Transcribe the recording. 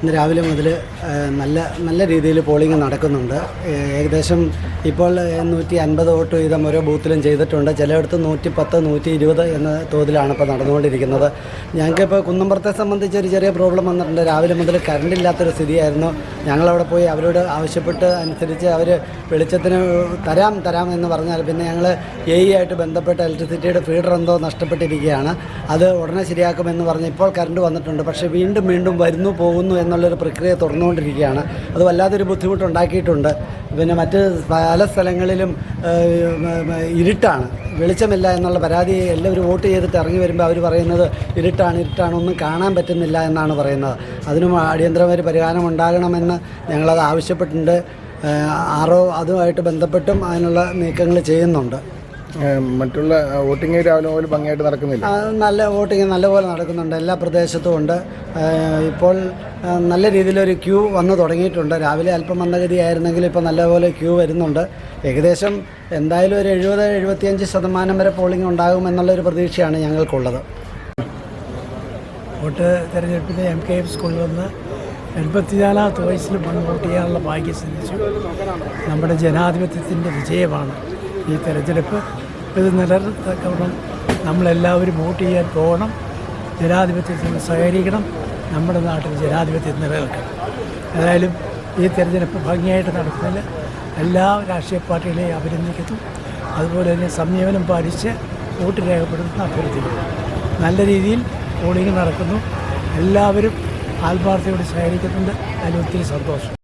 ഇന്ന് രാവിലെ മുതൽ നല്ല നല്ല രീതിയിൽ പോളിംഗ് നടക്കുന്നുണ്ട്. ഏകദേശം ഇപ്പോൾ നൂറ്റി അൻപത് വോട്ട് വീതം ഓരോ ബൂത്തിലും ചെയ്തിട്ടുണ്ട്. ചിലയിടത്ത് നൂറ്റി പത്ത് നൂറ്റി ഇരുപത് എന്ന തോതിലാണ് ഇപ്പോൾ നടന്നുകൊണ്ടിരിക്കുന്നത്. ഞങ്ങൾക്കിപ്പോൾ കുന്നമ്പുറത്തെ സംബന്ധിച്ച് ഒരു ചെറിയ പ്രോബ്ലം വന്നിട്ടുണ്ട്. രാവിലെ മുതൽ കറണ്ട് ഇല്ലാത്തൊരു സ്ഥിതിയായിരുന്നു. ഞങ്ങളവിടെ പോയി അവരോട് ആവശ്യപ്പെട്ട് അനുസരിച്ച് അവർ വെളിച്ചത്തിന് തരാം തരാം എന്ന് പറഞ്ഞാൽ പിന്നെ ഞങ്ങൾ എ ഇ ആയിട്ട് ബന്ധപ്പെട്ട ഇലക്ട്രിസിറ്റിയുടെ ഫീഡർ എന്തോ നഷ്ടപ്പെട്ടിരിക്കുകയാണ്. അത് ഉടനെ ശരിയാക്കുമെന്ന് പറഞ്ഞ് ഇപ്പോൾ കറണ്ട് വന്നിട്ടുണ്ട്. പക്ഷേ വീണ്ടും വീണ്ടും വരുന്നു പോകുന്നു എന്നുള്ളൊരു പ്രക്രിയ തുറന്നുകൊണ്ടിരിക്കുകയാണ്. അത് വല്ലാത്തൊരു ബുദ്ധിമുട്ടുണ്ടാക്കിയിട്ടുണ്ട് പിന്നെ മറ്റ് പല സ്ഥലങ്ങളിലും ഇരുട്ടാണ്. വെളിച്ചമില്ല എന്നുള്ള പരാതി എല്ലാവരും വോട്ട് ചെയ്തിട്ട് ഇറങ്ങി വരുമ്പോൾ അവർ പറയുന്നത് ഇരുട്ടാണ് ഇരുട്ടാണ് ഒന്നും കാണാൻ പറ്റുന്നില്ല എന്നാണ് പറയുന്നത്. അതിനും അടിയന്തരമായി പരിഹാരം ഉണ്ടാകണമെന്ന് ഞങ്ങളത് ആവശ്യപ്പെട്ടിട്ടുണ്ട്. ആറോ അതുമായിട്ട് ബന്ധപ്പെട്ടും അതിനുള്ള നീക്കങ്ങൾ ചെയ്യുന്നുണ്ട്. മറ്റുള്ള വോട്ടിംഗ് രാവിലെ പോലെ ഭംഗിയായിട്ട് നടക്കുന്നില്ല? നല്ല വോട്ടിംഗ് നല്ലപോലെ നടക്കുന്നുണ്ട്. എല്ലാ പ്രദേശത്തും ഉണ്ട്. ഇപ്പോൾ നല്ല രീതിയിലൊരു ക്യൂ വന്നു തുടങ്ങിയിട്ടുണ്ട്. രാവിലെ അല്പം മന്ദഗതിയായിരുന്നെങ്കിൽ ഇപ്പോൾ നല്ലപോലെ ക്യൂ വരുന്നുണ്ട്. ഏകദേശം എന്തായാലും ഒരു എഴുപത് എഴുപത്തിയഞ്ച് ശതമാനം വരെ പോളിംഗ് ഉണ്ടാകുമെന്നുള്ളൊരു പ്രതീക്ഷയാണ് ഞങ്ങൾക്കുള്ളത്. വോട്ട് തെരഞ്ഞെടുപ്പിൽ എം കെ എഫ് സ്കൂളിൽ വന്ന് എൺപത്തിനാലാമത്തെ വയസ്സിൽ പണം വോട്ട് ചെയ്യാനുള്ള ഭാഗ്യം സിദ്ധിച്ചു. നമ്മുടെ ജനാധിപത്യത്തിന്റെ വിജയമാണ്. ഈ തെരഞ്ഞെടുപ്പ് ഇത് നിലനിർത്തക്കണം നമ്മളെല്ലാവരും വോട്ട് ചെയ്യാൻ പോകണം. ജനാധിപത്യത്തിന് സഹകരിക്കണം. നമ്മുടെ നാട്ടിൽ ജനാധിപത്യം നിലനിൽക്കണം. ഏതായാലും ഈ തെരഞ്ഞെടുപ്പ് ഭംഗിയായിട്ട് നടത്തുന്നതിൽ എല്ലാ രാഷ്ട്രീയ പാർട്ടികളെയും അഭിനന്ദിക്കുന്നു. അതുപോലെ തന്നെ സംയമനം പാലിച്ച് വോട്ട് രേഖപ്പെടുത്തുന്ന അഭ്യർത്ഥിക്കുന്നു. നല്ല രീതിയിൽ പോളിംഗ് നടക്കുന്നു. എല്ലാവരും ആത്മാർത്ഥയോട് സഹകരിക്കുന്നുണ്ട്. അതിൽ ഒത്തിരി സന്തോഷം.